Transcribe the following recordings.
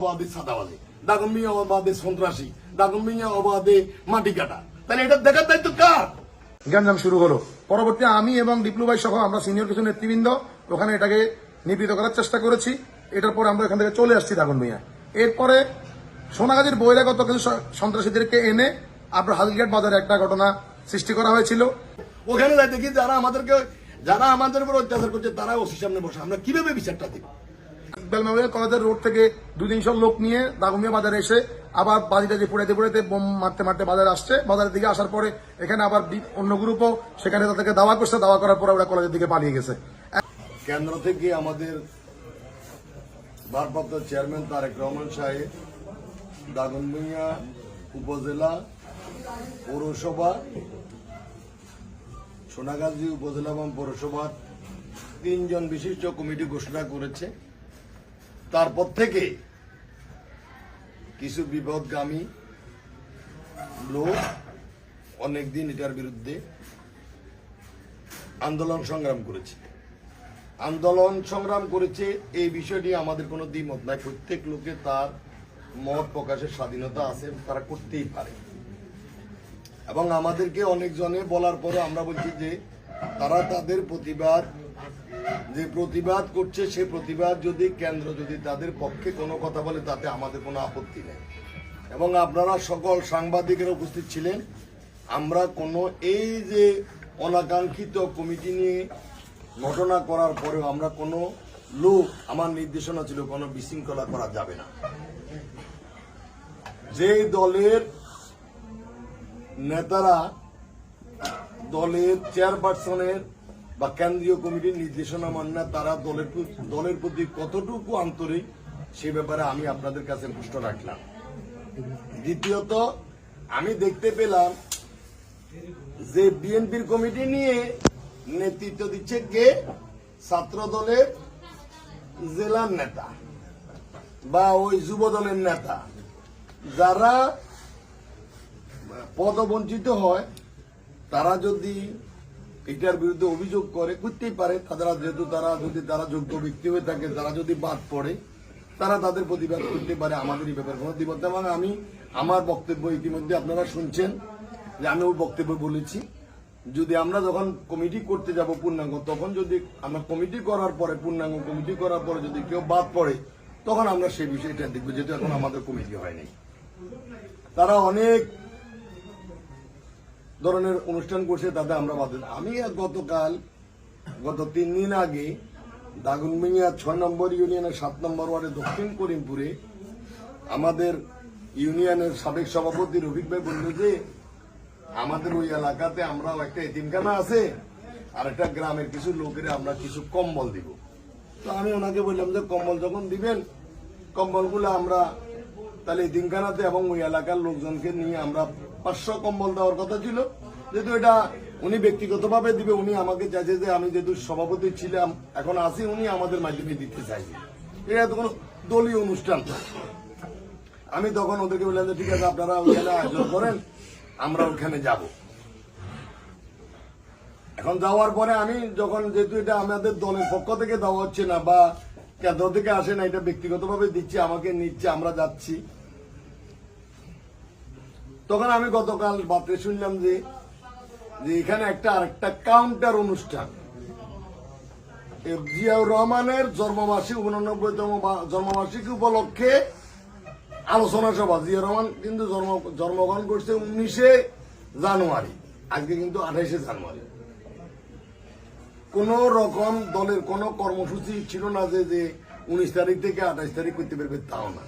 অবাধে সাদাবাদে দাগন মিয়া অবাধে সন্ত্রাসী দাগন মিয়া অবাধে মাটি কাটা। তাহলে এটা দেখার দায়িত্ব কার? গ্যাঞ্জাম শুরু হলো। পরবর্তী আমি এবং ডিপ্লু ভাই সহ আমরা সিনিয়র কিছু নেতৃবৃন্দ ওখানে এটাকে নিবৃত করার চেষ্টা করেছি। এটার পরে আমরা এখান থেকে চলে আসছি দাগন মিয়া এরপরে সোনাগাজীর বহিরাগত কিছু সন্ত্রাসীদেরকে এনে আপনার হালগেট বাজারে একটা ঘটনা সৃষ্টি করা হয়েছিল। ওখানে দেখি যারা আমাদেরকে যারা আমাদের উপর অত্যাচার করছে তারা ওসি সামনে বসে। আমরা কীভাবে বিচারটা দিব? ইকবাল মেমোরিয়াল কলেজের রোড থেকে দুই তিনশো লোক নিয়ে দাগমিয়া বাজারে এসে আবার বাজিটা যে পুড়াইতে পুড়াইতে বোম মারতে মারতে বাজারে আসছে। বাজারের দিকে আসার পরে এখানে আবার অন্য গ্রুপও সেখানে তাদেরকে দাওয়া করছে, দাওয়া করার পরে ওরা কলেজের দিকে পালিয়ে গেছে। কেন্দ্র থেকে আমাদের ভারপ্রাপ্ত চেয়ারম্যান তারেক রহমান সাহেব দাগনভূঞা উপজেলা পৌরসভা, সোনাগাজী উপজেলা এবং পৌরসভার তিনজন বিশিষ্ট কমিটি ঘোষণা করেছে। তারপর থেকে কিছু বিপদগামী লোক অনেকদিন এটার বিরুদ্ধে আন্দোলন সংগ্রাম করেছে। আন্দোলন সংগ্রাম করেছে এই বিষয়টি আমাদের কোনো দ্বিমত নাই। প্রত্যেক লোকে তার মত প্রকাশের স্বাধীনতা আছে, তারা করতেই পারে। এবং আমাদেরকে অনেকজনে বলার পরে আমরা বলছি যে তারা তাদের প্রতিবাদ যে প্রতিবাদ করছে, সে প্রতিবাদ যদি কেন্দ্র যদি তাদের পক্ষে কোনো কথা বলে, তাতে আমাদের কোনো আপত্তি নেই। এবং আপনারা সকল সাংবাদিকেরা উপস্থিত ছিলেন। আমরা কোনো এই যে অনাকাঙ্ক্ষিত কমিটি নিয়ে ঘটনা করার পরেও আমরা কোনো লোক, আমার নির্দেশনা ছিল কোনো বিশৃঙ্খলা করা যাবে না। যে দলের নেতারা দলের চেয়ারপারসনের বা কেন্দ্রীয় কমিটির নির্দেশনা মানে না তারা দলের দলের প্রতি কতটুকু আন্তরিক, সে ব্যাপারে আমি আপনাদের কাছে প্রশ্ন রাখলাম। দ্বিতীয়ত, আমি দেখতে পেলাম যে বিএনপির কমিটি নিয়ে নেতৃত্ব দিচ্ছে কে? ছাত্র দলের জেলার নেতা বা ওই যুব দলের নেতা। যারা পদবঞ্চিত হয়, তারা যদি এটার বিরুদ্ধে অভিযোগ করে, করতেই পারে। তারা যেহেতু, তারা যদি, তারা যোগ্য ব্যক্তি হয়ে থাকে, তারা যদি বাদ পড়ে, তারা তাদের প্রতিবাদ করতে পারে আমাদের এই ব্যাপারে। কোনো দ্বিমত এবং আমি, আমার বক্তব্য ইতিমধ্যে আপনারা শুনছেন, যে আমি ওই বক্তব্য বলেছি। যদি আমরা যখন কমিটি করতে যাব পূর্ণাঙ্গ, তখন যদি আমরা কমিটি করার পরে, পূর্ণাঙ্গ কমিটি করার পরে যদি কেউ বাদ পড়ে, তখন আমরা সেই বিষয়টা দেখব, যেহেতু এখন আমাদের কমিটি হয়নি। তারা অনেক ধরনের অনুষ্ঠান করছে, তাতে আমরা দিই। আমি গতকাল, গত তিন দিন আগে দাগুনমিয়া ছয় নম্বর ইউনিয়নের সাত নম্বর ওয়ার্ডে দক্ষিণ করিমপুরে আমাদের ইউনিয়নের সাবেক সভাপতি রফিক ভাই বলল যে, আমাদের ওই এলাকাতে আমরা একটা এতিমখানা আছে আর একটা গ্রামের কিছু লোকের আমরা কিছু কম্বল দিব তো আমি ওনাকে বললাম যে, কম্বল যখন দিবেন, কম্বলগুলো আমরা তাহলে এতিমখানাতে এবং ওই এলাকার লোকজনকে নিয়ে আমরা পাঁচশো কম্বল দেওয়ার কথা ছিল। যেহেতু এটা উনি ব্যক্তিগতভাবে দিবে, উনি আমাকে চাইছে যে আমি যেহেতু সভাপতি ছিলাম, এখন আসি উনি আমাদের মাধ্যমে দিতে চাইছে এটা তো কোনো দলীয় অনুষ্ঠান। আমি তখন ওদেরকে বললাম যে, ঠিক আছে, আপনারা ওখানে আয়োজন করেন, আমরা ওখানে যাব। এখন যাওয়ার পরে আমি যখন যেহেতু এটা আমাদের দলের পক্ষ থেকে দেওয়া হচ্ছে না বা কেন্দ্র থেকে আসে না, এটা ব্যক্তিগতভাবে দিচ্ছে, আমাকে নিচ্ছে, আমরা যাচ্ছি। তখন আমি গতকাল বাতে শুনলাম যে এখানে একটা আরেকটা কাউন্টার অনুষ্ঠান। রহমানের জন্মবার্ষিকী, উননব্বইতম জন্মবার্ষিকী উপলক্ষে আলোচনা সভা। জিয়া রহমান কিন্তু জন্ম, জন্মগ্রহণ করছে উনিশে জানুয়ারি, আজকে কিন্তু আঠাইশে জানুয়ারি। কোন রকম দলের কোন কর্মসূচি ছিল না যে যে উনিশ তারিখ থেকে আঠাশ তারিখ করতে পারবে, তাও না।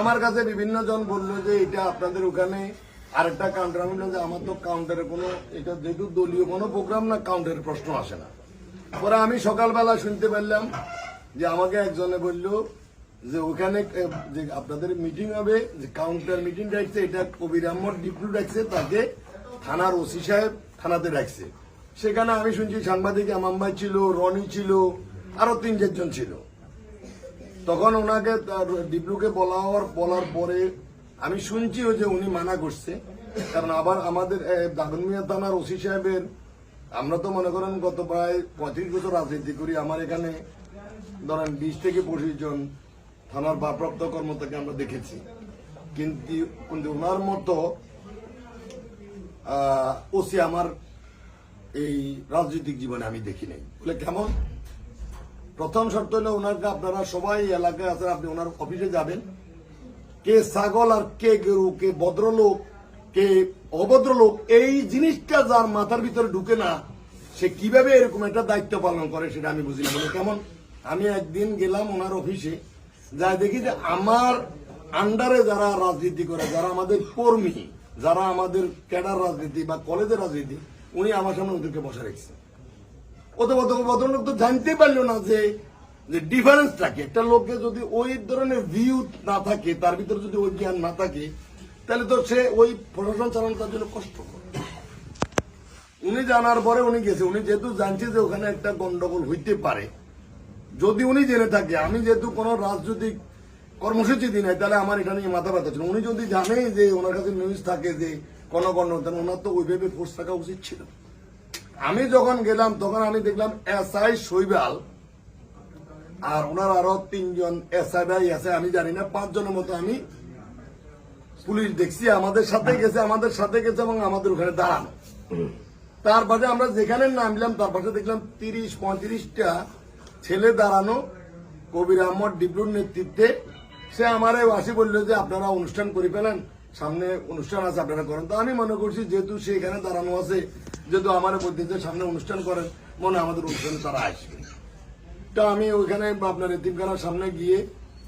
আমার কাছে বিভিন্ন জন বলল যে, এটা আপনাদের ওখানে আরেকটা কাউন্টার আমি যে, আমার তো কাউন্টারে কোনো, এটা যেহেতু দলীয় কোনো প্রোগ্রাম না কাউন্টারের প্রশ্ন আসে না। পরে আমি সকালবেলা শুনতে পারলাম যে, আমাকে একজনে বলল যে, ওখানে যে আপনাদের মিটিং হবে, যে কাউন্টার মিটিং ডাকছে এটা কবির আহমদ ডিপ্লু ডাকছে তাকে থানার ওসি সাহেব থানাতে ডাকছে সেখানে আমি শুনছি সাংবাদিক আমাম ভাই ছিল, রনি ছিল, আরও তিন চারজন ছিল। তখন ওনাকে ডিপ্লুকে বলা হওয়ার বলার পরে আমি শুনছি ও যে উনি মানা করছে। কারণ আবার আমাদের দাগনমিয়া থানার ওসি সাহেবের, আমরা তো মনে করেন গত প্রায় পঁয়ত্রিশ বছর রাজনীতি করি, আমার এখানে ধরেন বিশ থেকে পঁচিশ জন থানার ভারপ্রাপ্ত কর্মতাকে আমরা দেখেছি। কিন্তু ওনার মতো ওসি আমার এই রাজনৈতিক জীবনে আমি দেখি নাই। বলে কেমন? প্রথম শর্ত হলো ওনাকে আপনারা সবাই এলাকায় আছেন, আপনি ওনার অফিসে যাবেন। কে ছাগল আর কে গরু, কে ভদ্রলোক, কে অভদ্রলোক, এই জিনিসটা যার মাথার ভিতরে ঢুকে না, সে কীভাবে এরকম একটা দায়িত্ব পালন করে সেটা আমি বুঝি না। কেমন? আমি একদিন গেলাম ওনার অফিসে, যাই দেখি যে আমার আন্ডারে যারা রাজনীতি করে, যারা আমাদের কর্মী, যারা আমাদের ক্যাডার রাজনীতি বা কলেজের রাজনীতি উনি আমার সামনে ওদেরকে বসে রেখেছেন অত অত ভদ্রলোক তো জানতে পারল না যে যে ডিফারেন্সটা কি একটা লোককে যদি ওই ধরনের ভিউ না থাকে, তার ভিতরে যদি ওই জ্ঞান না থাকে, তাহলে তো সে ওই প্রশাসন চালানো তার জন্য কষ্ট উনি জানার পরে উনি গেছে। উনি যেহেতু জানছে যে ওখানে একটা গন্ডগোল হইতে পারে, যদি উনি জেনে থাকে, আমি যেহেতু কোনো রাজনৈতিক কর্মসূচি দিই নাই, তাহলে আমার এটা নিয়ে মাথা ব্যথা ছিল উনি যদি জানে যে ওনার কাছে নিউজ থাকে যে কোনো গণ্ড তাহলে ওনার তো ওইভাবে ফোর্স থাকা উচিত ছিল। আমি যখন গেলাম তখন আমি দেখলাম এসআই শৈবাল আর ওনার আরও তিনজন এস এসআই ভাই আছে আমি জানি না পাঁচজনের মতো আমি পুলিশ দেখছি আমাদের সাথে গেছে আমাদের সাথে গেছে এবং আমাদের ওখানে দাঁড়ানো। তার পাশে আমরা যেখানে নামলাম তার পাশে দেখলাম তিরিশ পঁয়ত্রিশটা ছেলে দাঁড়ানো। কবির আহমদ ডিপ্লুর নেতৃত্বে। সে আমারে আসি বলল যে আপনারা অনুষ্ঠান করে ফেলেন সামনে অনুষ্ঠান আছে, আপনারা করেন। তো আমি মনে করছি, যেহেতু সে এখানে দাঁড়ানো আছে, যেহেতু আমার বলতেছে সামনে অনুষ্ঠান করেন, মনে আমাদের অনুষ্ঠানে তারা আসবে। তা আমি ওইখানে আপনার এতিমখানার সামনে গিয়ে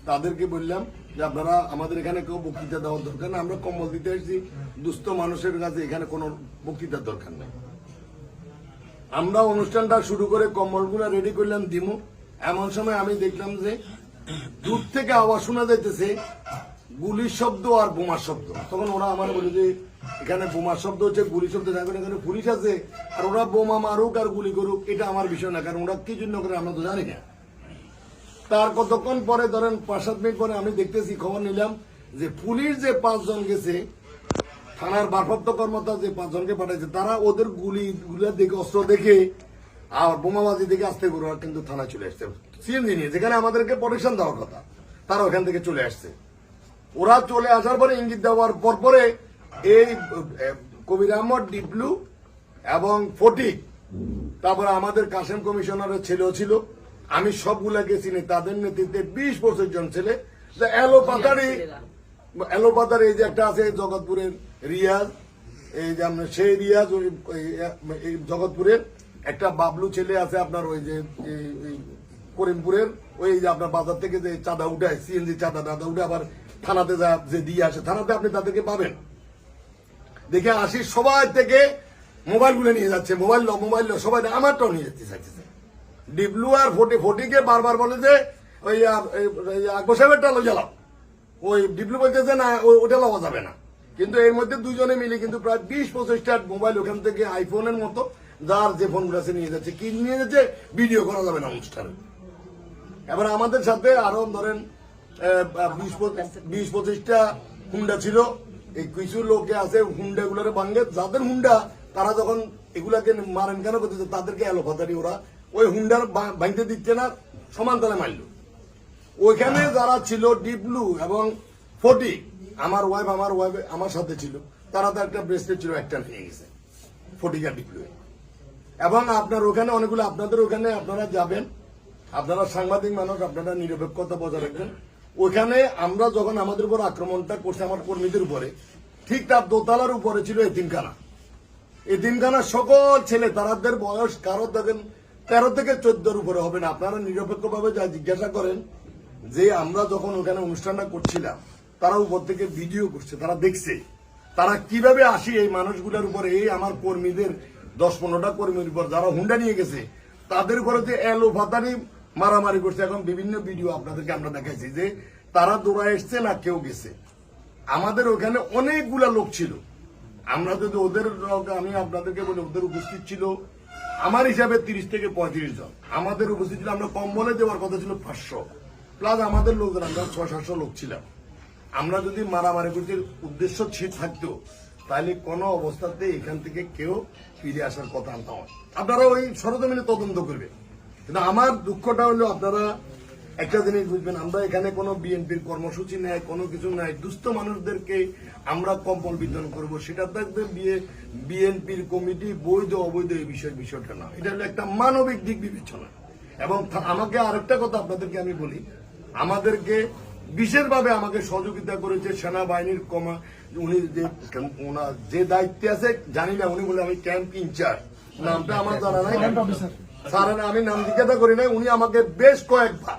তাদেরকে বললাম যে, আপনারা আমাদের এখানে কেউ বক্তৃতা দেওয়ার দরকার না। আমরা কম্বল দিতে এসেছি। দুস্থ মানুষের কাছে এখানে কোনো বক্তৃতার দরকার নেই। আমরা অনুষ্ঠানটা শুরু করে কম্বলগুলো রেডি করলাম, দিমু। এমন সময় আমি দেখলাম যে, দূর থেকে আওয়াজ শোনা যাইতেছে গুলির শব্দ আর বোমার শব্দ। তখন ওরা আমার বলে যে, এখানে বোমার শব্দ হচ্ছে গুলি শব্দ না, এখানে পুলিশ আছে। আর ওরা বোমা মারুক আর গুলি করুক, এটা আমার বিষয় না, কারণ ওরা কি জন্য করে আমরা তো জানি না। তার কতক্ষণ পরে ধরেন পাঁচ সাত মিনিট পরে আমি দেখতেছি, খবর নিলাম যে পুলিশ যে পাঁচজন গেছে, থানার ভারপ্রাপ্ত কর্মকর্তা যে পাঁচজনকে পাঠাইছে, তারা ওদের গুলি গুলা দেখে, অস্ত্র দেখে, আর বোমাবাজি দেখে আসতে করে কিন্তু থানায় চলে আসছে। সিএনজি নিয়ে, যেখানে আমাদেরকে প্রোটেকশন দেওয়ার কথা, তারা ওখান থেকে চলে আসছে। ওরা চলে আসার পরে ইঙ্গিত দেওয়ার পর পরে এই কবির আহমদ, ডিপলু এবং ফটিক, তারপরে আমাদের কাশেম কমিশনারের ছেলেও ছিল। আমি সবগুলাকে চিনি, তাদের নেতৃত্বে বিশ পঁচিশ জন ছেলে। যে এলো পাতারি এই যে একটা আছে জগৎপুরের রিয়াজ, এই যে আপনার সেই রিয়াজ এই জগৎপুরের একটা বাবলু ছেলে আছে আপনার ওই যে করিমপুরের, ওই যে আপনার বাজার থেকে যে চাঁদা উঠায়, সিএনজি চাঁদা টাদা উঠে আবার থানাতে যা যে দিয়ে আসে, থানাতে আপনি তাদেরকে পাবেন। দেখে আসি, সবাই থেকে মোবাইলগুলো নিয়ে যাচ্ছে, মোবাইল লো মোবাইল লো, সবাই আমারটাও নিয়ে যাচ্ছে চাইতেছে। ডিবলু আর ফোর্টি, ফোর্টিকে বারবার বলে যে, ওই আকবর সাহেবেরটা লো ওই ডিপ্লো বলতেছে, না ওটা লওয়া যাবে না। কিন্তু এর মধ্যে দুজনে মিলে কিন্তু প্রায় বিশ, পঁচিশটা মোবাইল ওখান থেকে আইফোনের মতো, যার যে ফোনগুলো আছে নিয়ে যাচ্ছে, কি নিয়ে যাচ্ছে, ভিডিও করা যাবে না অনুষ্ঠানে। এবার আমাদের সাথে আরও ধরেন বিশ পঁচিশটা হুন্ডা ছিল। এই কিছু লোকে আছে হুন্ডা গুলোরে ভাঙ্গে যাদের হুন্ডা, তারা যখন এগুলাকে মারেন কেন করতেছে তাদেরকে এলোপাতারি ওরা। ওই হুন্ডার ভাঙতে দিচ্ছে না সমান্তরালে মারলো। ওইখানে যারা ছিল ডিপলু এবং ফটি আমার ওয়াইফ আমার ওয়াইফ আমার সাথে ছিল, তারা তো একটা ব্রেসলেট ছিল, একটা নিয়ে গেছে। ফটিকা ডিপলু এবং আপনার ওখানে অনেকগুলো, আপনাদের ওখানে আপনারা যাবেন। আপনারা সাংবাদিক মানুষ, আপনারা নিরপেক্ষতা বজায় রাখবেন। ওখানে আমরা যখন আমাদের উপর আক্রমণটা করছে আমার কর্মীদের উপরে, ঠিক তার দোতলার উপরে ছিল এতিমখানা। এতিমখানা সকল ছেলে, তারাদের বয়স কারও দেখেন, তেরো থেকে চোদ্দোর উপরে হবে না। আপনারা নিরপেক্ষভাবে যা জিজ্ঞাসা করেন যে আমরা যখন ওখানে অনুষ্ঠানটা করছিলাম, তারা উপর থেকে ভিডিও করছে, তারা দেখছে। তারা কীভাবে আসি এই মানুষগুলোর উপরে, এই আমার কর্মীদের, দশ পনেরোটা কর্মীর উপর, যারা হুন্ডা নিয়ে গেছে, তাদের উপরে যে এলো ফাতানি মারামারি করছে। এখন বিভিন্ন ভিডিও আপনাদেরকে আমরা দেখাইছি যে তারা দৌড়া এসছে না কেউ গেছে। আমাদের ওখানে অনেকগুলা লোক ছিল। আমরা যদি ওদের আমি আপনাদেরকে বলি, ওদের উপস্থিত ছিল আমার হিসাবে তিরিশ থেকে পঁয়ত্রিশ জন। আমাদের উপস্থিত ছিল, আমরা কম্বলে দেওয়ার কথা ছিল পাঁচশো। প্লাস আমাদের লোকজন, আমরা ছয় সাতশো লোক ছিলাম। আমরা যদি মারামারি করতে উদ্দেশ্য ছিল থাকতো, তাহলে কোনো অবস্থাতে এখান থেকে কেউ ফিরে আসার কথা নয়। আপনারা ওই সরজমিনে তদন্ত করবে কিন্তু আমার দুঃখটা হলো আপনারা একটা জিনিস বুঝবেন, আমরা এখানে কোনো বিএনপির কর্মসূচি নেই, কোনো কিছু নাই। দুস্থ মানুষদেরকে আমরা কম্বল বিতরণ করব, সেটা থাকবে বিএনপির কমিটি বৈধ অবৈধ এই বিষয়ের বিষয়টা না। এটা হলো একটা মানবিক দিক বিবেচনা। এবং আমাকে আরেকটা কথা আপনাদেরকে আমি বলি, আমাদেরকে বিশেষভাবে আমাকে সহযোগিতা করেছে সেনাবাহিনীর কমা, উনি যে ওনার যে দায়িত্বে আছে, জানি না, উনি বলে আমি ক্যাম্প ইনচার্জ। নামটা আমার জানা নাই। স্যার আমি নাম জিজ্ঞাসা করি নাই, উনি আমাকে বেশ কয়েকবার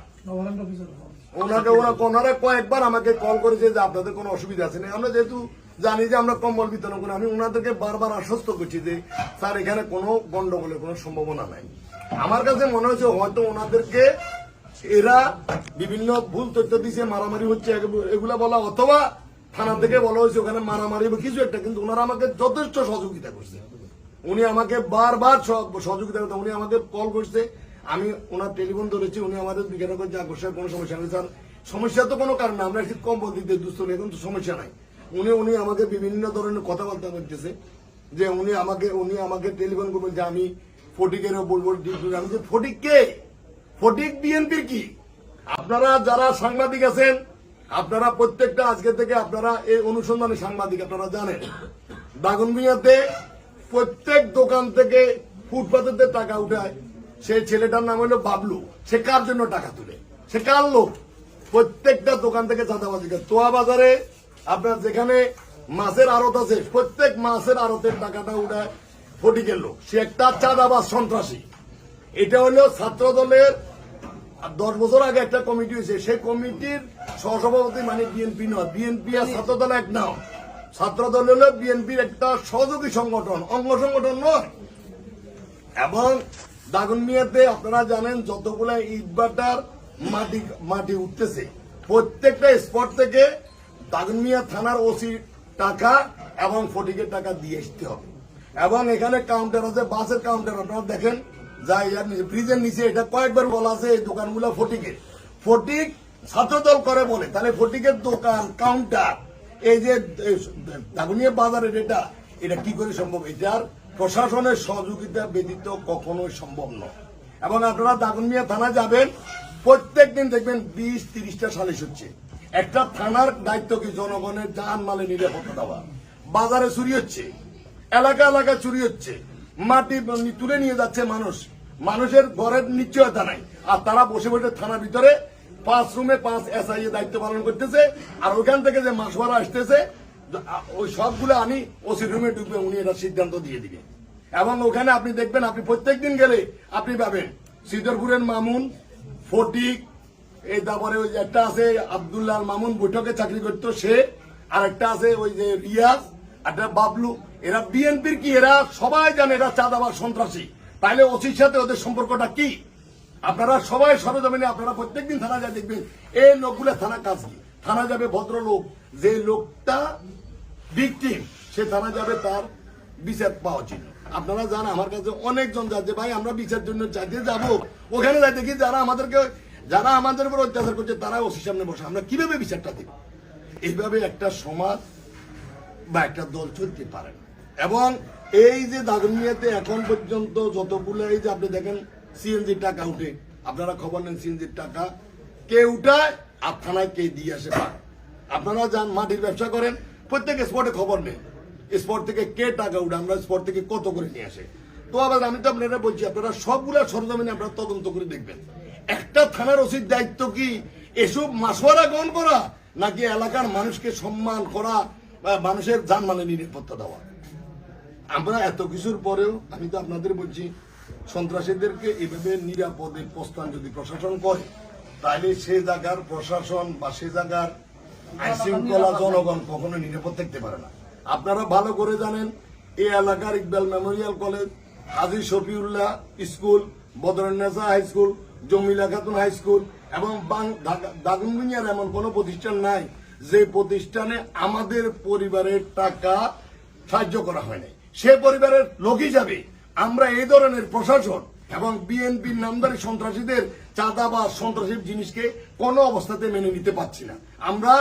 ওনাকে ওনারা কয়েকবার আমাকে কল করেছে যে আপনাদের কোনো অসুবিধা আছে না আমরা যেহেতু জানি যে আমরা কম্বল বিতরণ করি, আমি ওনাদেরকে বারবার আশ্বস্ত করছি যে, স্যার, এখানে কোনো গন্ডগোলের কোনো সম্ভাবনা নাই। আমার কাছে মনে হচ্ছে হয়তো ওনাদেরকে এরা বিভিন্ন ভুল তথ্য দিছে মারামারি হচ্ছে এগুলা বলা, অথবা থানা থেকে বলা হয়েছে ওখানে মারামারি বা কিছু একটা, কিন্তু ওনারা আমাকে যথেষ্ট সহযোগিতা করছে। উনি আমাকে বারবার সহযোগিতা করতে উনি আমাকে কল করছে। আমি ওনার টেলিফোন ধরেছি, উনি আমাদের বিজ্ঞান করছে আকর্ষণ কোনো সমস্যা নেই। স্যার, সমস্যা তো কোনো কারণ না, আমরা একটু কম দিতে দুস্থ নেই কিন্তু সমস্যা নাই। উনি উনি আমাকে বিভিন্ন ধরনের কথাবার্তা করতেছে যে উনি আমাকে উনি আমাকে টেলিফোন করবেন যে আমি ফটিকেরও বলব আমি যে ফটিক কে? ফটিক বিএনপির কি? আপনারা যারা সাংবাদিক আছেন, আপনারা প্রত্যেকটা আজকে থেকে আপনারা এই অনুসন্ধানে সাংবাদিক, আপনারা জানেন। দাগনমিয়াতে প্রত্যেক দোকান থেকে ফুটপাতের টাকা উঠায় সেই ছেলেটার নাম হলো বাবলু। সে কার জন্য টাকা তুলে? সে কার লোক? প্রত্যেকটা দোকান থেকে চাঁদাবাজি করে। তোয়া বাজারে আপনার যেখানে মাছের আড়ত আছে, প্রত্যেক মাছের আড়তের টাকাটা উঠায় ফটিকের লোক। সে একটা চাঁদাবাজ সন্ত্রাসী। এটা হলো ছাত্র দলের দশ বছর আগে একটা কমিটি হয়েছে। সেই কমিটির সহসভাপতি মানে বিএনপি নয়। বিএনপি আর ছাত্র দল এক নাও। ছাত্র দল হলো বিএনপির একটা সহযোগী সংগঠন, অঙ্গ সংগঠন নয়। এবং দাগনমিয়াতে আপনারা জানেন যতগুলা ইটবাটার মাটি মাটি উঠতেছে, প্রত্যেকটা স্পট থেকে দাগনমিয়া থানার ওসি টাকা এবং ফটিকের টাকা দিয়ে আসতে হবে। এবং এখানে কাউন্টার আছে, বাসের কাউন্টার আপনারা দেখেন, যা ইয়ার ব্রিজের নিচে, এটা কয়েকবার বলা আছে, এই দোকানগুলো ফটিকের। ফটিক ছাত্রদল করে বলে, তাহলে ফটিকের দোকান কাউন্টার এই যে দাগুনিয়া বাজারের এটা এটা কি করে সম্ভব? এটার প্রশাসনের সহযোগিতা ব্যতীত কখনোই সম্ভব নয়। এবং আপনারা দাগুনিয়া থানা যাবেন, প্রত্যেক দিন দেখবেন বিশ, তিরিশটা সালিশ হচ্ছে। একটা থানার দায়িত্ব কি? জনগণের যান মালে নিরাপত্তা দেওয়া। বাজারে চুরি হচ্ছে। এলাকা এলাকা চুরি হচ্ছে। মাটি তুলে নিয়ে যাচ্ছে মানুষ। মানুষের ঘরের নিশ্চয়তা নাই। আর তারা বসে বসে থানার ভিতরে পাঁচ রুমে পাঁচ এসআই এ দায়িত্ব পালন করতেছে, আর ওখান থেকে যে মাসওয়ারা আসতেছে ওই সবগুলো আমি ওসি রুমে ঢুকবে, উনি এটা সিদ্ধান্ত দিয়ে দিবে। এবং ওখানে আপনি দেখবেন, আপনি প্রত্যেক দিন গেলে আপনি পাবেন। সিদ্ধরপুরের মামুন, ফটিক, এই তারপরে ওই একটা আছে, আবদুল্লাহ মামুন বৈঠকে চাকরি করতো সে, আর একটা আছে ওই যে রিয়াজ একটা বাবলু। এরা বিএনপির কি? এরা সবাই জানে, এরা চাঁদাবাজ সন্ত্রাসী। তাইলে ওসির সাথে ওদের সম্পর্কটা কি? আপনারা সবাই সরজমিনে, আপনারা প্রত্যেকদিন থানা যায় দেখবেন, এই লোকগুলো থানা কাজ কি? থানা যাবে ভদ্রলোক, যে লোকটা ভিকটিম সে থানা যাবে তার বিচার পাওয়া উচিত আপনারা জান আমার কাছে অনেকজন যাচ্ছে, ভাই, আমরা বিচার জন্য চাইতে যাব। ওখানে যাই দেখি যারা আমাদেরকে, যারা আমাদের উপর অত্যাচার করছে তারা ওসির সামনে বসে। আমরা কীভাবে বিচারটা দেব? এইভাবে একটা সমাজ বা একটা দল চলতে পারে এবং এই যে দাগনিয়াতে এখন পর্যন্ত যতগুলো, এই যে আপনি দেখেন সিএনজির টাকা উঠে, আপনারা খবর নেন সিএনজির টাকা। কে উঠায় আর থানায় কে দিয়ে আসে আপনারা যান, মাটির ব্যবসা করেন, প্রত্যেক স্পটে খবর নেন। স্পট থেকে কে টাকা উঠে আমরা স্পট থেকে কত করে নিয়ে আসে। তো আবার আমি তো আপনারা বলছি, আপনারা সবগুলা সরজমিনে আপনারা তদন্ত করে দেখবেন। একটা থানার ওসির দায়িত্ব কি, এসব মাসোয়ারা গ্রহণ করা, নাকি এলাকার মানুষকে সম্মান করা, বা মানুষের জানমালের নিরাপত্তা দেওয়া? আমরা এত কিছুর পরেও, আমি তো আপনাদের বলছি সন্ত্রাসীদেরকে এভাবে নিরাপদে প্রস্থান যদি প্রশাসন করে, তাহলে সে জায়গার প্রশাসন বা সে জায়গার আইন শৃঙ্খলা জনগণ কখনো নিরাপদ থাকতে পারে না। আপনারা ভালো করে জানেন, এই এলাকার Iqbal memorial college, Haji Shafiullah school Badrunnessa high school, Jamila Khatun high school এবং দাগুনমিয়ার এমন কোনো প্রতিষ্ঠান নাই যে প্রতিষ্ঠানে আমাদের পরিবারের টাকা সাহায্য করা হয়নি সে পরিবারের লোক হিসাবে আমরা এই ধরনের প্রশাসন এবং বিএনপির নামদারি সন্ত্রাসীদের চাঁদা বা সন্ত্রাসী জিনিসকে কোনো অবস্থাতে মেনে নিতে পারছি না। আমরা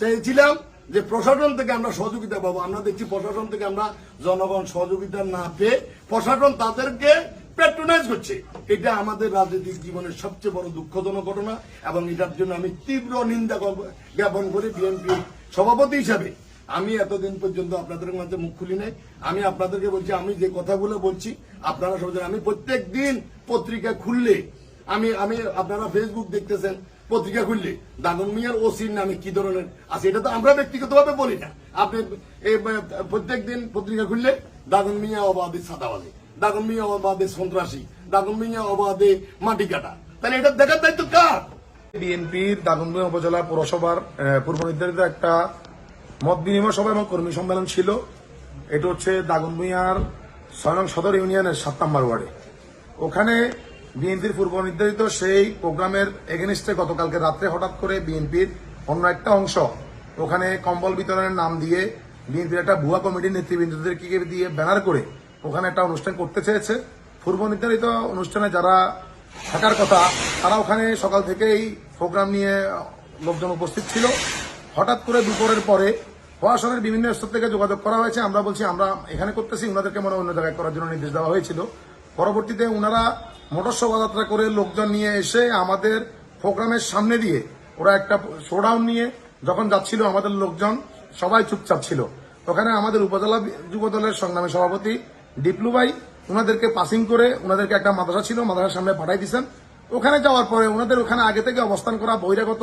চেয়েছিলাম যে প্রশাসন থেকে আমরা সহযোগিতা পাবো। আমরা দেখছি প্রশাসন থেকে আমরা জনগণ সহযোগিতা না পেয়ে প্রশাসন তাদেরকে প্যাট্রোনাইজ করছে। এটা আমাদের রাজনৈতিক জীবনের সবচেয়ে বড় দুঃখজনক ঘটনা এবং এটার জন্য আমি তীব্র নিন্দা জ্ঞাপন করি বিএনপি সভাপতি হিসাবে। আমি এতদিন পর্যন্ত আপনাদের মাঝে মুখ খুলি নাই। আমি আপনাদেরকে বলছি, আমি যে কথাগুলো বলছি, আপনারা সবাই আমি প্রত্যেক দিন পত্রিকা খুললে, আমি আমি, আপনারা ফেসবুক দেখতেছেন, পত্রিকা খুললে, দাদন মিয়ার ওসির নামে কি ধরনের আছে, এটা তো আমরা ব্যক্তিগতভাবে বলি না। আপনি প্রত্যেক দিন পত্রিকা খুললে, দাদন মিয়া অবাধে সাদাবাদে দাদন মিয়া অবাধে সন্ত্রাসী, দাদন মিয়া অবাধে মাটি কাটা। তাহলে এটা দেখার দায়িত্ব কার? বিএনপির দাগনভূঞা উপজেলা পৌরসভার পূর্ব নির্ধারিত একটা মত বিনিময় সভা এবং কর্মী সম্মেলন ছিল। এটা হচ্ছে দাগনভূঞার ছয় সদর ইউনিয়নের সাত নম্বর ওয়ার্ডে। ওখানে বিএনপির পূর্ব নির্ধারিত সেই প্রোগ্রামের এগেনিস্টে গতকালকে রাত্রে হঠাৎ করে বিএনপির অন্য একটা অংশ ওখানে কম্বল বিতরণের নাম দিয়ে বিএনপির একটা ভুয়া কমিটির নেতৃবৃন্দদেরকে দিয়ে ব্যানার করে ওখানে একটা অনুষ্ঠান করতে চেয়েছে। পূর্ব নির্ধারিত অনুষ্ঠানে যারা থাকার কথা তারা ওখানে সকাল থেকেই প্রোগ্রাম নিয়ে লোকজন উপস্থিত ছিল। হঠাৎ করে দুপুরের পরে প্রশাসনের বিভিন্ন স্তর থেকে যোগাযোগ করা হয়েছে। আমরা বলছি, আমরা এখানে করতেছি ওনাদেরকে মনে অন্য জায়গায় করার জন্য নির্দেশ দেওয়া হয়েছিল। পরবর্তীতে ওনারা মোটর শোভাযাত্রা করে লোকজন নিয়ে এসে আমাদের প্রোগ্রামের সামনে দিয়ে ওরা একটা শোডাউন নিয়ে যখন যাচ্ছিল আমাদের লোকজন, সবাই চুপচাপ ছিল। ওখানে আমাদের উপজেলা যুব দলের সংগ্রামী সভাপতি ডিপলু ভাই ওনাদেরকে পাসিং করে ওনাদেরকে একটা মাদ্রাসা ছিল, মাদ্রাসার সামনে পাঠাই দিয়েছেন ওখানে যাওয়ার পরে ওনাদের ওখানে আগে থেকে অবস্থান করা বহিরাগত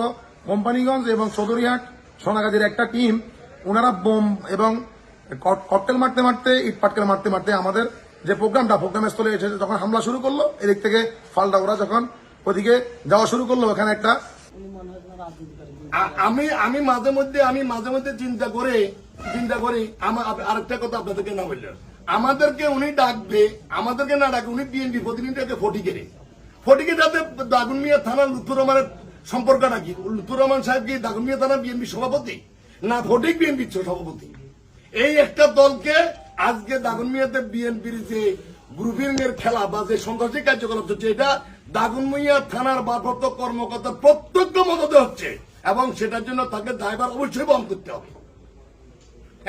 কোম্পানিগঞ্জ এবং চৌধুরীহাট সোনাগাজীর একটা টিম, ওনারা বোম এবং কট- ককটেল মারতে মারতে, ইট পাটকেল মারতে মারতে আমাদের যে প্রোগ্রামটা প্রোগ্রামের স্থলে এসে যখন হামলা শুরু করল, এদিক থেকে ফালটা ওরা যখন ওদিকে যাওয়া শুরু করল, ওখানে একটা আমি আমি মাঝে মধ্যে, আমি মাঝে মধ্যে চিন্তা করে, চিন্তা করি আমার আরেকটা কথা আপনাদেরকে না বললেন আমাদেরকে উনি ডাকবে, আমাদেরকে না ডাকবে, উনি বিএনপি প্রতিনিধিকে ফটিকেরে ফটিকে যাতে দাগুন মিয়া থানা লুৎফুর রহমানের সম্পর্কটা কি? লুৎফুর রহমান সাহেব কি দাগুন মিয়া থানা বিএনপি সভাপতি? না ফটিক বিএনপি সভাপতি? এই একটা দলকে আজকে দাগুন মিয়াতে বিএনপির যে গ্রুপিং এর খেলা বা যে সন্ত্রাসী কার্যকলাপ হচ্ছে, এটা দাগুনমিয়া থানার ভারপ্রাপ্ত কর্মকর্তা প্রত্যক্ষ মদতে হচ্ছে এবং সেটার জন্য তাকে দায়ভার অবশ্যই বহন করতে হবে।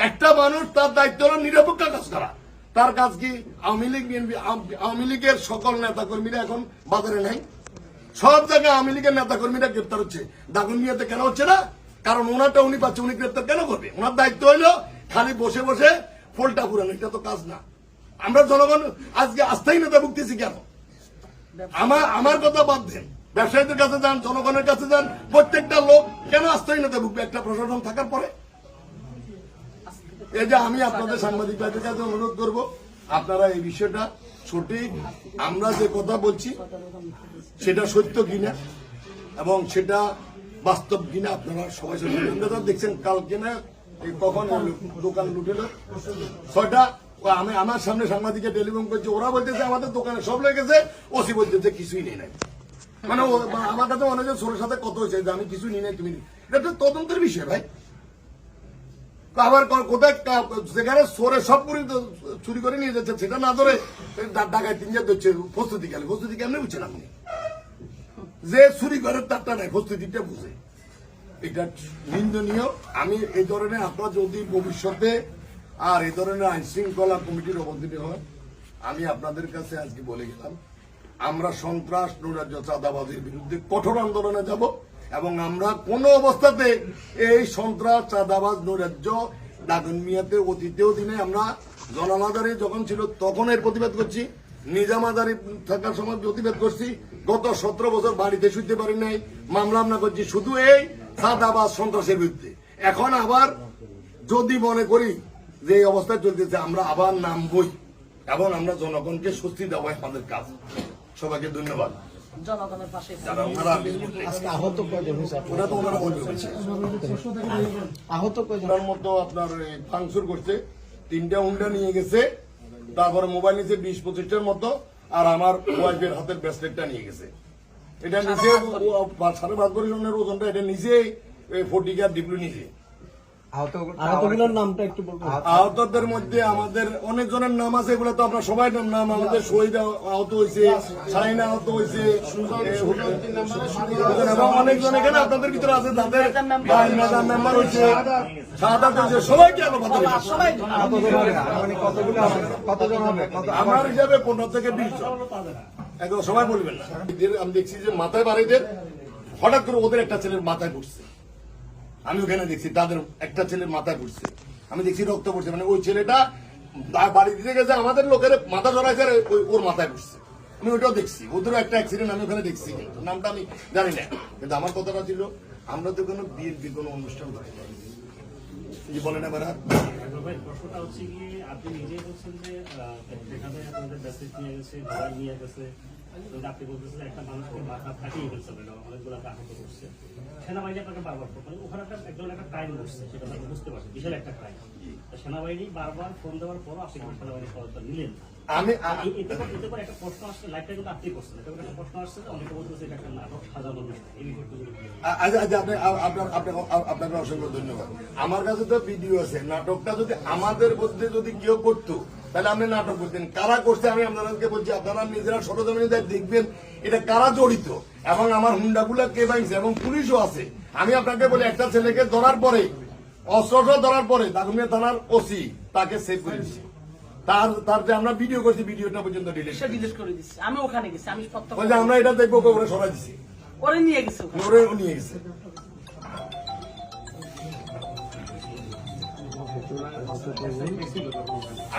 একটা মানুষ তার দায়িত্ব হলো নিরপেক্ষ কাজ করা। তার কাজ কি? আওয়ামী লীগ বিএনপি আওয়ামী লীগের সকল নেতা কর্মীরা এখন বাজারে নাই। সব জায়গায় আওয়ামী লীগের নেতা কর্মীরা গ্রেপ্তার হচ্ছে। দাগুনমিয়াতে কেন হচ্ছে না? কারণ ওনারটা উনি পাচ্ছে, উনি গ্রেপ্তার কেন করবে? ওনার দায়িত্ব হইল খালি বসে বসে ফোলটা পুরানো এটা তো কাজ না। আমরা জনগণ আজকে আস্থাই নেতা ভুগতেছি কেন? আমার আমার কথা বাদ দেন। ব্যবসায়ীদের কাছে যান, জনগণের কাছে যান, প্রত্যেকটা লোক কেন আস্থাই নেতা ভুগবে? একটা প্রশাসন থাকার পরে। এই যে আমি আপনাদের সাংবাদিক ভাইদের কাছে অনুরোধ করব, আপনারা এই বিষয়টা সঠিক, আমরা যে কথা বলছি সেটা সত্য কিনা এবং সেটা বাস্তব কিনা আপনারা সবাই আপনারা দেখছেন কালকে না কখন দোকান লুটেল? ছয়টা আমি আমার সামনে সাংবাদিকে টেলিফোন করছে, ওরা বলতেছে আমাদের দোকানে সব লেগেছে ওসি বলতেছে কিছুই নেই নাই। মানে আমার কাছে মনে হচ্ছে সোরের সাথে কত হয়েছে আমি কিছু নিই নাই, তুমি এটা তো তদন্তের বিষয় ভাই। আবার কোথায় যেখানে সোরে সব তো চুরি করে নিয়ে যাচ্ছে, সেটা না ধরে ডাকায় তিন ধরছে, প্রস্তুতি গেলে। প্রস্তুতি কেমনি বুঝছেন আপনি? যে চুরি করে তারটা নাই প্রস্তুতিটা বুঝে। এটা নিন্দনীয়। আমি এই ধরনের আপনার যদি ভবিষ্যতে আর এই ধরনের আইন শৃঙ্খলা কমিটির অবস্থিত হয়, আমি আপনাদের কাছে আজকে বলে গেলাম, আমরা সন্ত্রাস, নৈরাজ্য চাঁদাবাদের বিরুদ্ধে কঠোর আন্দোলনে যাব এবং আমরা কোন অবস্থাতে এই সন্ত্রাস, চাঁদাবাজ, নৈরাজ্য দাগন মিয়াতে অতীতেও দিনে আমরা জনমাদারি যখন ছিল তখন এর প্রতিবাদ করছি নিজামাদারি থাকার সময় প্রতিবাদ করছি। গত সতেরো বছর বাড়িতে শুতে পারি নাই। মামলা আমরা করছি শুধু এই চাঁদাবাজ সন্ত্রাসের বিরুদ্ধে। এখন আবার যদি মনে করি যে এই অবস্থা চলতেছে আমরা আবার নামবই। এবং আমরা জনগণকে স্বস্তি দেওয়াই আমাদের কাজ। সবাইকে ধন্যবাদ। জনগণের পাশে যারা ওনারা আজকে আহত কয়জন আপনার? ওরা তো ওনারা বলবে বলছে। আহত কয়জন? মতো আপনার ফাংশন করছে। তিনটা উন্ডা নিয়ে গেছে। তারপরে মোবাইল নিচে বিশ পঁচিশটার মতো আর আমার ওয়াইফের হাতের ব্রেসলেটটা নিয়ে গেছে। এটা নিজে সাড়ে পাঁচ করে। ওজনটা এটা নিজেই ফটিকার ডিপ্লু নিজে। আহতগুলোর নামটা একটু বলবেন। আহতদের মধ্যে আমাদের অনেক জনের নাম আছে এগুলো তো আপনার সবাই নাম আমাদের শহীদ আহত হয়েছে সাইন আহত হয়েছে এবং অনেকজন এখানে আপনাদের ভিতরে আছে যাদের মেম্বার হয়েছে সবাইকে মানে কতগুলো হবে? কতজন হবে? কত আমার হিসাবে পনেরো থেকে বিশ জন। একদম সবাই বলবেন না। আমি দেখছি যে মাথায় বাড়িদের হঠাৎ করে ওদের একটা ছেলের মাথায় পড়ছে আমি ওখানে দেখছি তাদের একটা ছেলের মাথায় ঘুরছে। আমি দেখছি রক্ত পড়ছে মানে ওই ছেলেটা বাড়ি দিতে গেছে, আমাদের লোকের মাথা ধরাইছে আর ওর মাথায় ঘুরছে। আমি ওইটাও দেখছি। ওদেরও একটা অ্যাক্সিডেন্ট আমি ওখানে দেখছি। নামটা আমি জানি না। কিন্তু আমার কথাটা ছিল, আমরা তো কোনো বিএনপি কোনো অনুষ্ঠান যে বলেন এবার আপনি বলতেছেন একটা মানুষকে মাথা ফাটিয়ে ম্যাডাম অনেকগুলো করছে সেনাবাহিনী আপনাকে বারবার ফোন ওখানে একটা একজন একটা ক্রাইম সেটা আপনি বুঝতে পারছেন বিশাল একটা ক্রাইম সেনাবাহিনী বারবার ফোন দেওয়ার পরও আপনি কিন্তু সেনাবাহিনীর সহায়তা নিলেন আমি এতে করে- এতে করে একটা প্রশ্ন আসছে লাইফটা কিন্তু আপনি করছেন একটা প্রশ্ন আসছে যে অনেকে বলতেছে এটা একটা নাটক সাজানো এই। আচ্ছা আচ্ছা আপনাকে অসংখ্য ধন্যবাদ। আমার কাছে তো ভিডিও আছে। নাটকটা যদি আমাদের মধ্যে যদি কেউ করতো তাহলে আপনি নাটক করতেন। কারা করছে আমি আপনাদেরকে বলছি আপনারা নিজেরা সরজমিনে দেখবেন এটা কারা জড়িত? এবং আমার হুন্ডাগুলা কে বাইছে এবং পুলিশও আছে। আমি আপনাকে বলি একটা ছেলেকে ধরার পরে অস্ত্র ধরার পরে দাগুমিয়া থানার ওসি তাকে সেভ করে দিচ্ছে তার তার যে আমরা ভিডিও করছি ভিডিওটা পর্যন্ত ডিলিট করে দিচ্ছে আমি ওখানে গেছি আমি আমরা এটা দেখব করে সরাই দিছি। ওরে নিয়ে গেছে ওরে নিয়ে গেছে।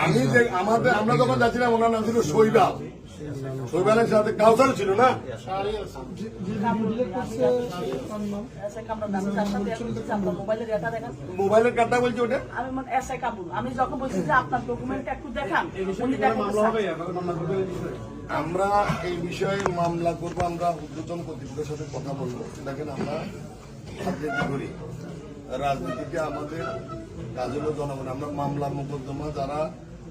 আমি আমাদের আমরা যখন যাচ্ছিলাম ওনার নাম ছিল শৈবাল। শৈবালের সাথে ছিল না? মোবাইলের কার্ডটা বলছি ওটা? আমি এসআই কাবুল আমি যখন বলছি যে আপনার ডকুমেন্ট একটু দেখান আমরা এই বিষয়ে মামলা করব আমরা উদ্বোধন কর্তৃপক্ষের সাথে কথা বলব। দেখেন আমরা রাজনীতি করি রাজনীতিতে আমাদের কাজ হলো জনগণ আমরা মামলা মোকদ্দমা যারা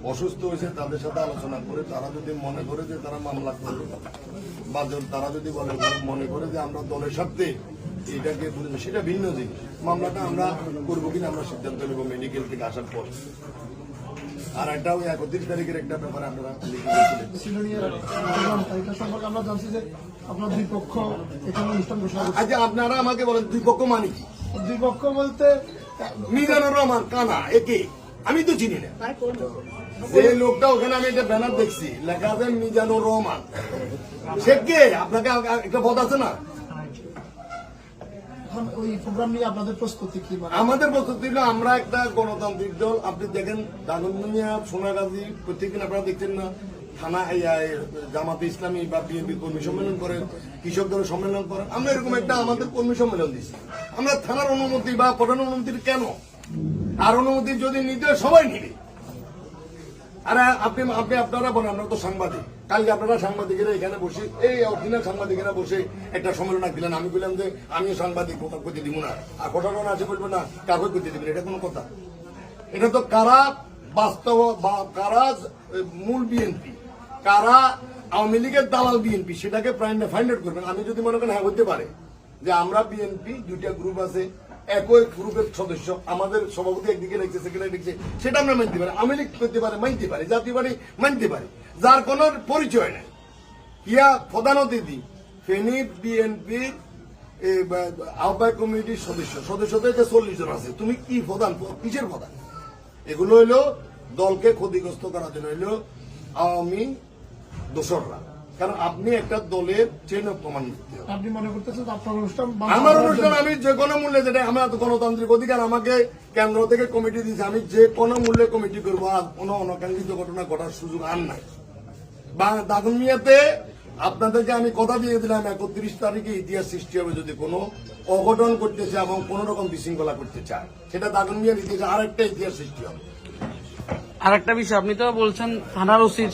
অসুস্থ হয়েছে তাদের সাথে আলোচনা করে তারা যদি মনে করে যে তারা মামলা করবে বা তারা যদি বলে মনে করে যে আমরা দলের সাথে এটাকে বুঝবে সেটা ভিন্ন জিনিস। মামলাটা আমরা করব কিনা আমরা সিদ্ধান্ত নেব মেডিকেল থেকে আসার পর। আর একটা ওই একত্রিশ তারিখের একটা ব্যাপারে আপনারা আমরা জানছি যে আপনার দুই পক্ষ এখানে অনুষ্ঠান ঘোষণা আচ্ছা আপনারা আমাকে বলেন দুই পক্ষ মানে কি? দুই পক্ষ বলতে মিজানুর রহমান কানা একে? আমি তো চিনি না। যে লোকটা ওখানে আমি একটা ব্যানার দেখছি। লেখা আছে মিজানুর রহমান। সে কে? আপনাকে একটা পদ আছে না? ওই প্রোগ্রাম নিয়ে আপনাদের প্রস্তুতি কি মানে? আমাদের প্রস্তুতি হলো আমরা একটা গণতান্ত্রিক দল। আপনি দেখেন সোনাগাজী প্রত্যেকদিন আপনারা দেখছেন না থানা জামাতে ইসলামী বা বিএনপি কর্মী সম্মেলন করে কৃষক দলের সম্মেলন করে। আমরা এরকম একটা আমাদের কর্মী সম্মেলন দিচ্ছি আমরা থানার অনুমতি বা প্রধান অনুমতির কেন? আর অনুমতি যদি নিতে সবাই নিবে। আরে, আপনি আপনি আপনারা বলেন তো সাংবাদিক। কালকে আপনারা সাংবাদিকেরা এখানে বসে, এই সাংবাদিকেরা বসে একটা দিলেন আমি বললাম যে, আমিও সাংবাদিক করতে দিব না। আর ঘটনা আছে বলব না করতে দিবেন, এটা কোনো কথা। এটা তো কারা বাস্তব কারা মূল বিএনপি? কারা আওয়ামী লীগের দালাল বিএনপি? সেটাকে ফাইন্ড আউট করবেন। আমি যদি মনে করেন হ্যাঁ হতে পারে। যে আমরা বিএনপি, দুইটা গ্রুপ আছে। একই গ্রুপের সদস্য, আমাদের সভাপতি একদিকে লিখছে লিখছে, সেটা আমরা মানতে পারি। আমি করতে পারি, মানতে পারি জাতীয় পারি মানতে পারি। যার কোনো পরিচয় নেই। ইয়া প্রধান অতিথি, ফেনী বিএনপির আহ্বায়ক কমিটির সদস্য। সদস্য থেকে চল্লিশ জন আছে। তুমি কি প্রধান? কিসের প্রধান? এগুলো হইল দলকে ক্ষতিগ্রস্ত করার জন্য আওয়ামী দোসররা। কারণ আপনি একটা দলের চেন অফ কমান্ড আপনি মনে করতেছেন আপনার অনুষ্ঠান আমার অনুষ্ঠান আমি যে কোনো মূল্যে যেটা আমার তো গণতান্ত্রিক অধিকার আমাকে কেন্দ্র থেকে কমিটি দিয়েছে। আমি যে কোনো মূল্যে কমিটি করব আর কোনো অনাকাঙ্ক্ষিত ঘটনা ঘটার সুযোগ আর নাই। বা দাগনমিয়াতে আপনাদেরকে আমি কথা দিয়ে দিলাম একত্রিশ তারিখে ইতিহাস সৃষ্টি হবে যদি কোনো অঘটন করতে চায় এবং কোন রকম বিশৃঙ্খলা করতে চায়। সেটা দাগনমিয়ার ইতিহাসে আরেকটা ইতিহাস সৃষ্টি হবে। আর একটা বিষয় আপনি তো বলছেন থানার ওসির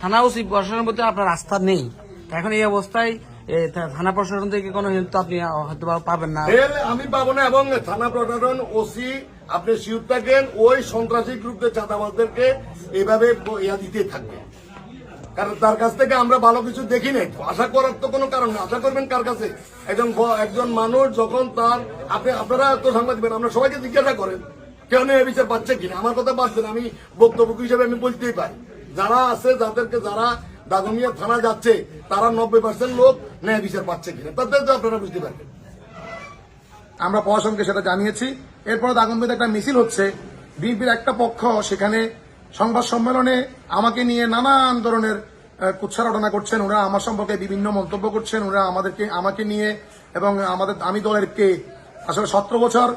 থানা ওসি প্রশাসনের প্রতি আপনার আস্থা নেই। এখন এই অবস্থায় এ, থানা প্রশাসন থেকে কোনো হেল্প আপনি হয়তো পাবেন না। আমি পাবো না এবং থানা প্রশাসন ওসি আপনি শিউর থাকেন ওই সন্ত্রাসী গ্রুপের চাঁদাবাজদেরকে এইভাবে ইয়া দিতে থাকবে। কারণ তার কাছ থেকে আমরা ভালো কিছু দেখি নাই। আশা করার তো কোনো কারণ না। আশা করবেন কার কাছে? একজন একজন মানুষ যখন তার আপনি আপনারা তো সাংবাদিক আমরা সবাইকে জিজ্ঞাসা করেন কেউ নেই বিচার পাচ্ছে কিনা? আমার কথা পাচ্ছেন আমি বক্তব্য হিসেবে আমি বলতেই পারি। যারা আছে যাদেরকে যারা দাগমিয়া থানা যাচ্ছে তারা নব্বই পার্সেন্ট লোক ন্যায় বিচার পাচ্ছে কিনা তাদের তো আপনারা বুঝতে পারবেন। আমরা প্রশাসনকে সেটা জানিয়েছি। এরপর দাগনবিতে একটা মিছিল হচ্ছে। বিএনপির একটা পক্ষ সেখানে সংবাদ সম্মেলনে আমাকে নিয়ে নানান ধরনের আহ, কুৎসারটনা করছেন। ওরা আমার সম্পর্কে বিভিন্ন মন্তব্য করছেন। ওরা আমাদেরকে আমাকে নিয়ে এবং আমাদের আমি দলের কে। আসলে সতেরো বছর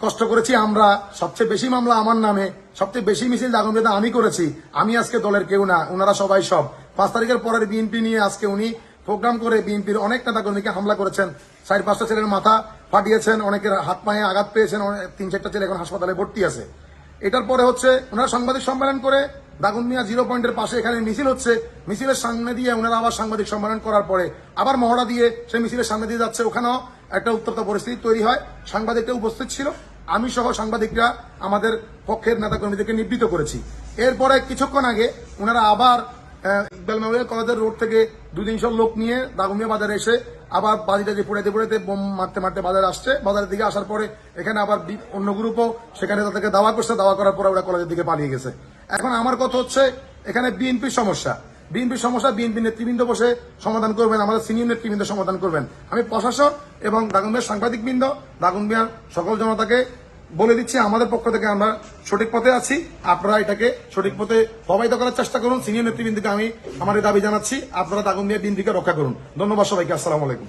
কষ্ট করেছি আমরা। সবচেয়ে বেশি মামলা আমার নামে। সবচেয়ে বেশি মিছিল দাগনবিতে আমি করেছি। আমি আজকে দলের কেউ না ওনারা সবাই সব। পাঁচ তারিখের পরের বিএনপি নিয়ে আজকে উনি প্রোগ্রাম করে বিএনপির অনেক নেতাকর্মীকে হামলা করেছেন। চার পাঁচটা ছেলের মাথা ফাটিয়েছেন, অনেকের হাত পায়ে আঘাত পেয়েছেন তিন চারটা ছেলে এখন হাসপাতালে ভর্তি আছে। এটার পরে হচ্ছে ওনারা সাংবাদিক সম্মেলন করে দাগুন মিয়া জিরো পয়েন্টের পাশে এখানে মিছিল হচ্ছে। মিছিলের সামনে দিয়ে ওনারা আবার সাংবাদিক সম্মেলন করার পরে আবার মহড়া দিয়ে সেই মিছিলের সামনে দিয়ে যাচ্ছে। ওখানেও একটা উত্তপ্ত পরিস্থিতি তৈরি হয়। সাংবাদিকরা উপস্থিত ছিল। আমি সহ সাংবাদিকরা আমাদের পক্ষের নেতাকর্মীদেরকে নিবৃত করেছি। এরপরে কিছুক্ষণ আগে ওনারা আবার ইকবাল মেমোরিয়াল কলেজের রোড থেকে দুই তিনশো লোক নিয়ে দাগুমিয়া বাজারে এসে আবার বাজিটাজি পুড়াইতে পুড়াইতে বোম মারতে মারতে বাজারে আসছে। বাজারের দিকে আসার পরে এখানে আবার অন্য গ্রুপও সেখানে তাদেরকে দাওয়া করছে। দাওয়া করার পরে ওরা কলেজের দিকে পালিয়ে গেছে। এখন আমার কথা হচ্ছে, এখানে বিএনপির সমস্যা। বিএনপির সমস্যা, বিএনপি নেতৃবৃন্দ বসে সমাধান করবেন, আমাদের সিনিয়র নেতৃবৃন্দ সমাধান করবেন। আমি প্রশাসন এবং দাগুনবিয়ার সাংবাদিকবৃন্দ দাগুনবিয়ার সকল জনতাকে বলে দিচ্ছি, আমাদের পক্ষ থেকে আমরা সঠিক পথে আছি। আপনারা এটাকে সঠিক পথে প্রবাহিত করার চেষ্টা করুন। সিনিয়র নেতৃবৃন্দকে আমি আমার দাবি জানাচ্ছি। আপনারা দাগুন দিয়ে বিন্দিকে রক্ষা করুন। ধন্যবাদ সবাইকে। আসসালামু আলাইকুম।